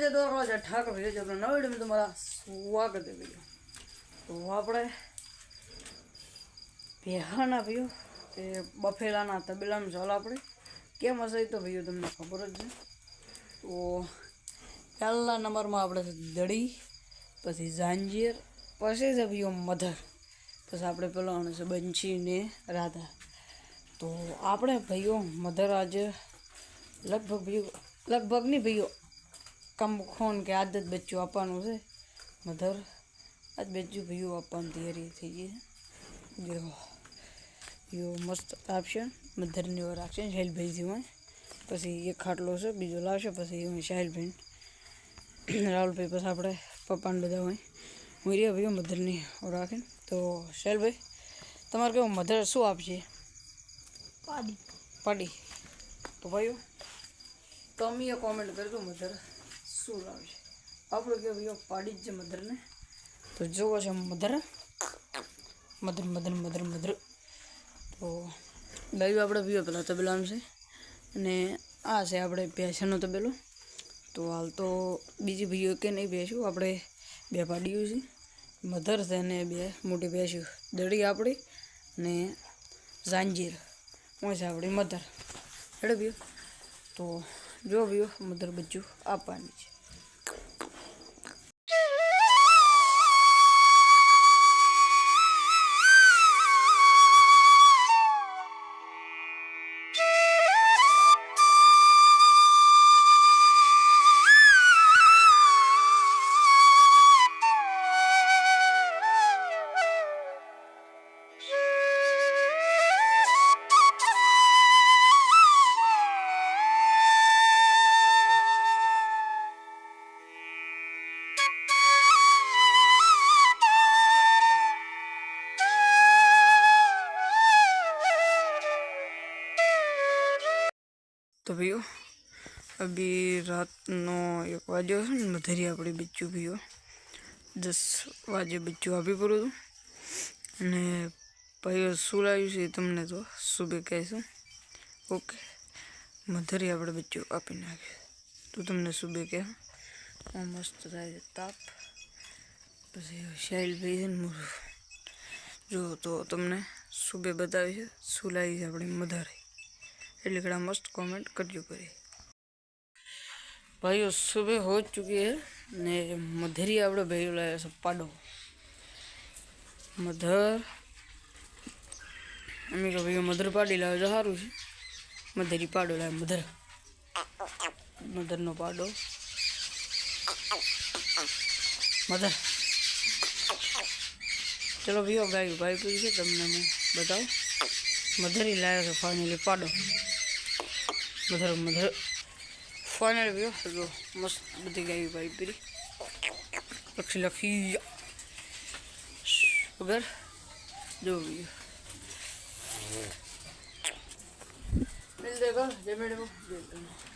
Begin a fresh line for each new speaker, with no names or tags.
જો રોજ ઠક ભી જો નોડે મે તમાર સુવા દે ભી તો આપણે બેહણ આપ્યું કે બફેલા ના તબલામ જોલા આપણે કેમ હશે તો ભીયું તમને ખબર જ છે તો પહેલા નંબર માં આપણે દડી પછી જાનજીર પછી જો ભીયું મધર પછી આપણે પેલા હણું છે બંછી ને રાધા તો આપણે ભઈઓ મધર આજ લગભગ ભી લગભગ ની ભીયું કમ્ખોન કે આદત બચ્ચો અપવાનું છે મધર આજ બેજ્યુ ભઈઓ અપન તૈયારી થઈ ગઈ જો યો મસ્ત ઓપ્શન મધર ની ઓર આ છે શૈલ ભાઈજી ઓન પછી એક ખાટલો છે બીજો લાવશો પછી એ શૈલ ભાઈ રાહુલ ભાઈ બસ આપણે પપન દેવા હૈ મુરિયા ભઈઓ મધર ની ઓર આ કે તો શૈલ ભાઈ તમાર કે મધર શું આપશે પડી પડી તો ભાઈઓ તમે કમેન્ટ કરજો મધર શું લાવે છે આપણો કેવો પાડી જ છે મધરને તો જુઓ છે mother mother mother mother mother તો ગયું આપણે પીવો પેલા તબેલો આમ છે અને આ છે આપણે ભેંસનો તબેલો તો હાલ તો બીજી ભાઈઓ કે નહીં ભેંસ્યું આપણે બે પાડીયું છે મધર છે અને બે મોટી ભેંસ્યું દડી આપણી અને ઝાંજીર હું છે આપણી મધર હેડ ભીઓ તો જો ભીઓ મધર બચ્ચું આપવાની છે तो भैया अभी रात नौ एक बजे मधेरी आप बिच्चू भी दस बजे बिच्चू आप पड़ो ने भाई शू लाइ से तुमने तो सुबह कहसु ओके मधेरी आप बिच्चू आप तो तुमने सुबह कह मस्त था ताप शैल भाई जो तो तुमने सुबह बताए शू लाई मधारी लिखना मस्त कमेंट कर जो करे भाई सुबह हो चुकी है ने मधेरी आप पाडो मधर अम्मी कभी मधर पाड़ी लाया सारू मधेरी पाडो लाया मधर मधर नो पाडो मधर चलो भैया भाई भाई पूछे तमने बताओ मधर ही लाया फाइनली पाडो मधर मधर फाइनल व्यू मस्त बदी गई भाई मेरी अच्छी लखी अगर जो भी मिल देगा